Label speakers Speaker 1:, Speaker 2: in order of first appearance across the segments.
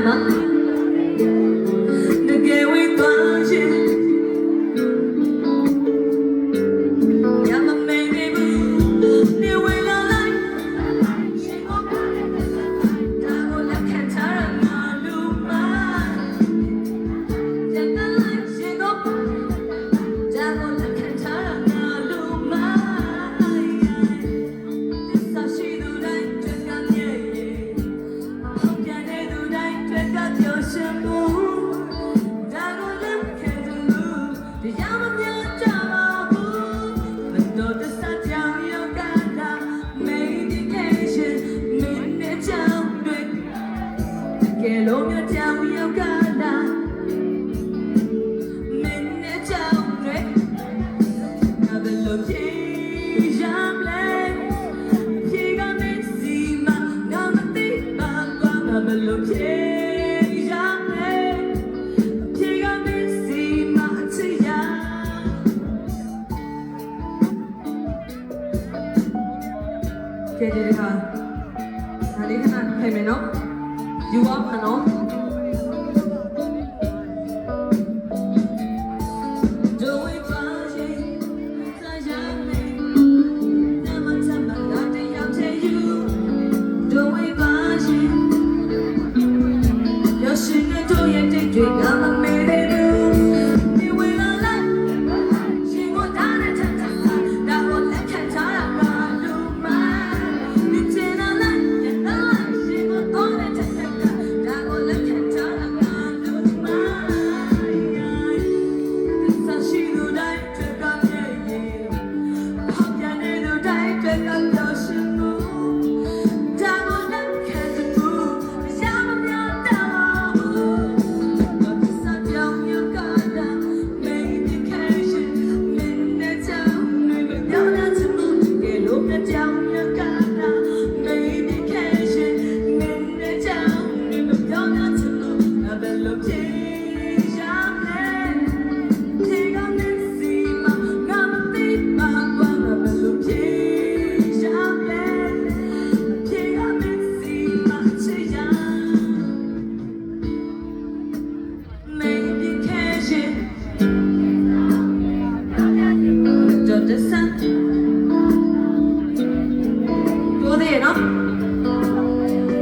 Speaker 1: Emma. que lo mio chao yo canta me ne chao re a de lo que ya ble llega me encima no me te va a de lo que ကျေးဇူးတင်ပါဒါလေးခဏထိုင်မယ်နော် You are Manon.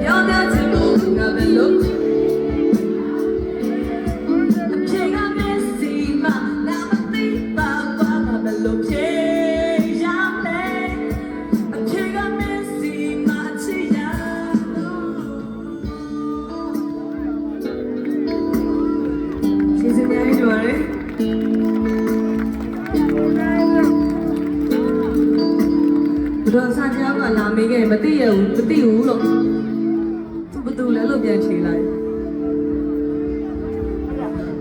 Speaker 1: You're not to move, never look. ဘတော်ဆာချောင်းကလာမေးခဲ့မသိရဘူးမသိဘူးလို့သူဘသူလဲလို့ပြန်ချေလိုက်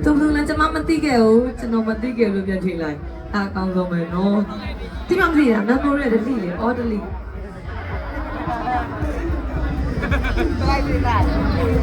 Speaker 1: သူဘသူလဲကျွန်မမသိခဲ့ဘူးကျွန်တော်မသိခဲ့လို့ပြန်ချေလိုက်ဒါကောင်းဆုံးပဲနော်ဒီမှာမသိတာမမိုရီတတိလေအော်ဒလီလိုက်လိုက်